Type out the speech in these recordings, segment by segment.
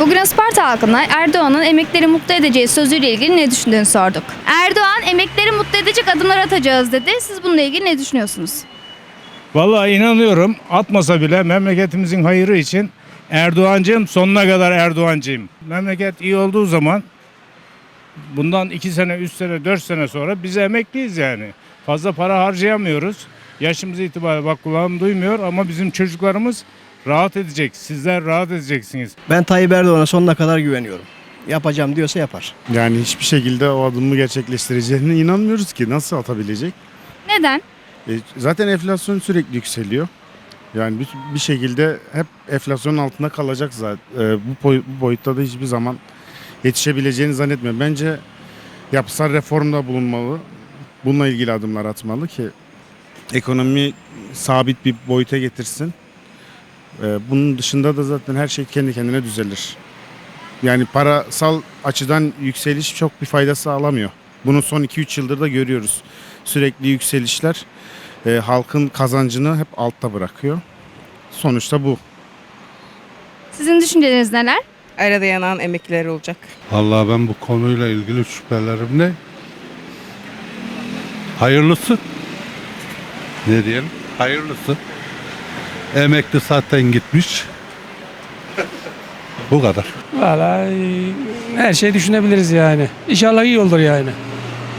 Bugün Isparta halkına Erdoğan'ın emekleri mutlu edeceği sözüyle ilgili ne düşündüğünü sorduk. Erdoğan emekleri mutlu edecek adımlar atacağız dedi. Siz bununla ilgili ne düşünüyorsunuz? Vallahi inanıyorum atmasa bile memleketimizin hayırı için Erdoğancıyım sonuna kadar Erdoğancıyım. Memleket iyi olduğu zaman bundan 2 sene, 3 sene, 4 sene sonra biz emekliyiz yani. Fazla para harcayamıyoruz. Yaşımız itibariyle bak kulağım duymuyor ama bizim çocuklarımız rahat edecek. Sizler rahat edeceksiniz. Ben Tayyip Erdoğan'a sonuna kadar güveniyorum. Yapacağım diyorsa yapar. Yani hiçbir şekilde o adımı gerçekleştireceğine inanmıyoruz ki. Nasıl atabilecek? Neden? E, zaten enflasyon sürekli yükseliyor. Yani bir, bir şekilde hep enflasyonun altında kalacak zaten. E, bu, boy- bu boyutta da hiçbir zaman yetişebileceğini zannetmiyorum. Bence yapısal reformda bulunmalı. Bununla ilgili adımlar atmalı ki ekonomi sabit bir boyuta getirsin. E, bunun dışında da zaten her şey kendi kendine düzelir. Yani parasal açıdan yükseliş çok bir fayda sağlamıyor. Bunu son 2-3 yıldır da görüyoruz. Sürekli yükselişler e, halkın kazancını hep altta bırakıyor. Sonuçta bu. Sizin düşünceleriniz neler? Arada yanan emekliler olacak. Vallahi ben bu konuyla ilgili şüphelerim ne? Hayırlısı. Ne diyelim? Hayırlısı. Emekli zaten gitmiş. bu kadar. Valla her şey düşünebiliriz yani. İnşallah iyi olur yani.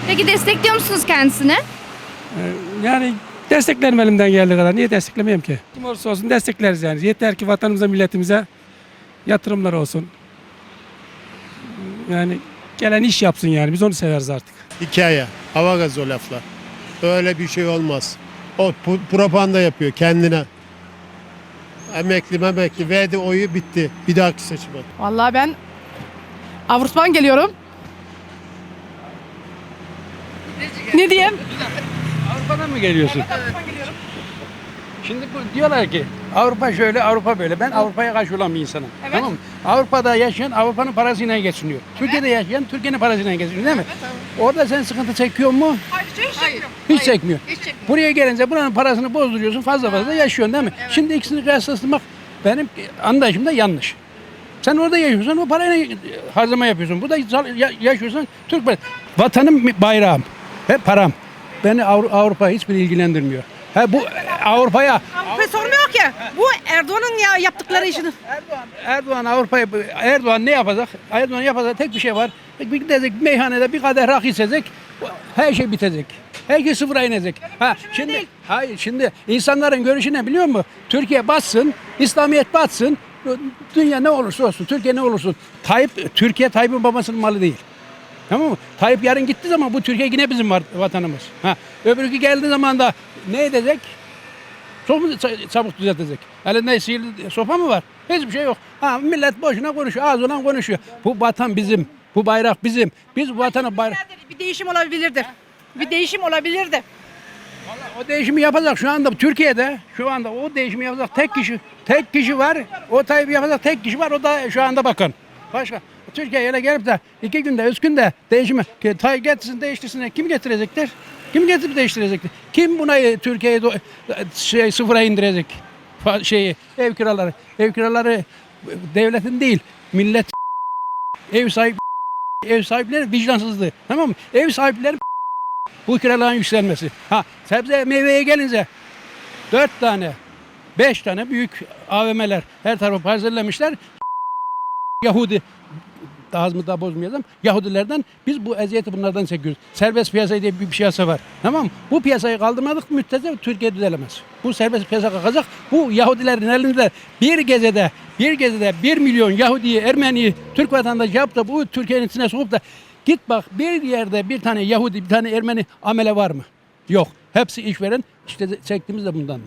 Peki destekliyor musunuz kendisini? Yani desteklerim elimden geldiği kadar. Niye desteklemeyeyim ki? Kim olursa olsun destekleriz yani. Yeter ki vatanımıza, milletimize yatırımlar olsun. Yani gelen iş yapsın yani. Biz onu severiz artık. Hikaye. Hava gazı o laflar. Öyle bir şey olmaz. O propaganda yapıyor kendine. Emekli memekli verdi oyu bitti. Bir dahaki seçime. Vallahi ben Avrupa'dan geliyorum. Ne diyeyim? Avrupa'dan mı geliyorsun? Şimdi bu diyorlar ki Avrupa şöyle, Avrupa böyle. Ben Avrupa'ya karşı olan bir insanım. Tamam mı? Avrupa'da yaşayan Avrupa'nın parasıyla geçiniyor. Türkiye'de yaşayan Türkiye'nin parasıyla geçiniyor değil mi? Orada sen sıkıntı çekiyor mu? Hiç çekmiyor. Buraya gelince buranın parasını bozduruyorsun fazla fazla yaşıyorsun değil mi? Şimdi ikisini kıyaslamak benim anlayışımda yanlış. Sen orada yaşıyorsan o parayla harcama yapıyorsun. Burada ya- yaşıyorsan Türk parası. Vatanım bayrağım ve param. Beni Avru- Avrupa hiçbir ilgilendirmiyor. Ha bu Avrupa'ya Avrupa sormuyor ki. Bu Erdoğan'ın ya yaptıkları işini. Erdoğan, Erdoğan Avrupa'ya Erdoğan ne yapacak? Erdoğan yapacak tek bir şey var. Bir gidecek meyhanede bir kadeh rakı içecek. Her şey bitecek. Her şey sıfıra inecek. Ha şimdi hayır şimdi insanların görüşü ne biliyor musun? Türkiye batsın, İslamiyet batsın. Dünya ne olursa olsun, Türkiye ne olursa olsun. Tayyip Türkiye Tayyip'in babasının malı değil. Tamam mı? Tayyip yarın gitti zaman bu Türkiye yine bizim vatanımız. Ha, öbürkü geldiği zaman da ne edecek? Çok mu ça- çabuk düzeltecek? Elinde sihirli sopa mı var? Hiçbir şey yok. Ha, millet boşuna konuşuyor, ağız olan konuşuyor. Bu vatan bizim, bu bayrak bizim. Biz bu vatanı bayrak... Bir değişim olabilirdi. Bir değişim olabilirdi. O değişimi yapacak şu anda Türkiye'de, şu anda o değişimi yapacak tek kişi, tek kişi var. O Tayyip yapacak tek kişi var, o da şu anda bakan. Başka. Türkiye öyle gelip de iki günde, üç günde değişimi, Tayyip getirsin, değiştirsin. Kim getirecektir? Kim getirip değiştirecektir? Kim buna e, Türkiye'yi do- şey, sıfıra indirecek? Şeyi, ev kiraları. Ev kiraları e, devletin değil, millet ev sahibi ev sahipleri vicdansızlığı. Tamam mı? Ev sahipleri bu kiraların yükselmesi. Ha sebze meyveye gelince dört tane, beş tane büyük AVM'ler her tarafı parsellemişler. Yahudi daha az mı daha bozmayalım. Yahudilerden biz bu eziyeti bunlardan çekiyoruz. Serbest piyasa diye bir piyasa var. Tamam mı? Bu piyasayı kaldırmadık müddetçe Türkiye düzelemez. Bu serbest piyasa kalkacak. Bu Yahudilerin elinde bir gecede bir gecede bir milyon Yahudi'yi, Ermeni'yi, Türk vatandaşı da bu Türkiye'nin içine sokup da git bak bir yerde bir tane Yahudi, bir tane Ermeni amele var mı? Yok. Hepsi işveren. İşte çektiğimiz de bundan da.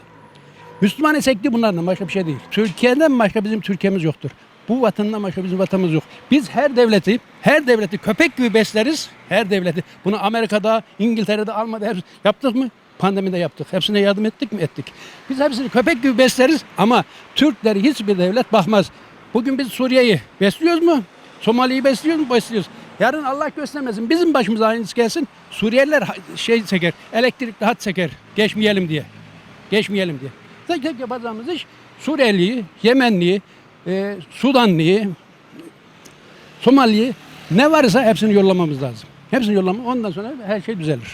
Müslüman esekli bunlardan başka bir şey değil. Türkiye'den başka bizim Türkiye'miz yoktur. Bu vatandan başka bizim vatanımız yok. Biz her devleti, her devleti köpek gibi besleriz. Her devleti. Bunu Amerika'da, İngiltere'de, Almanya'da hepsi yaptık mı? Pandemide yaptık. Hepsine yardım ettik mi? Ettik. Biz hepsini köpek gibi besleriz ama Türkleri hiçbir devlet bakmaz. Bugün biz Suriye'yi besliyoruz mu? Somali'yi besliyoruz? Besliyoruz. Yarın Allah göstermesin bizim başımıza aynısı gelsin. Suriyeliler şey çeker, elektrikli hat çeker. Geçmeyelim diye. Geçmeyelim diye. Tek tek yapacağımız iş Suriyeliyi, Yemenliyi, e, Sudanlıyı, Somali'yi ne varsa hepsini yollamamız lazım. Hepsini yollama ondan sonra her şey düzelir.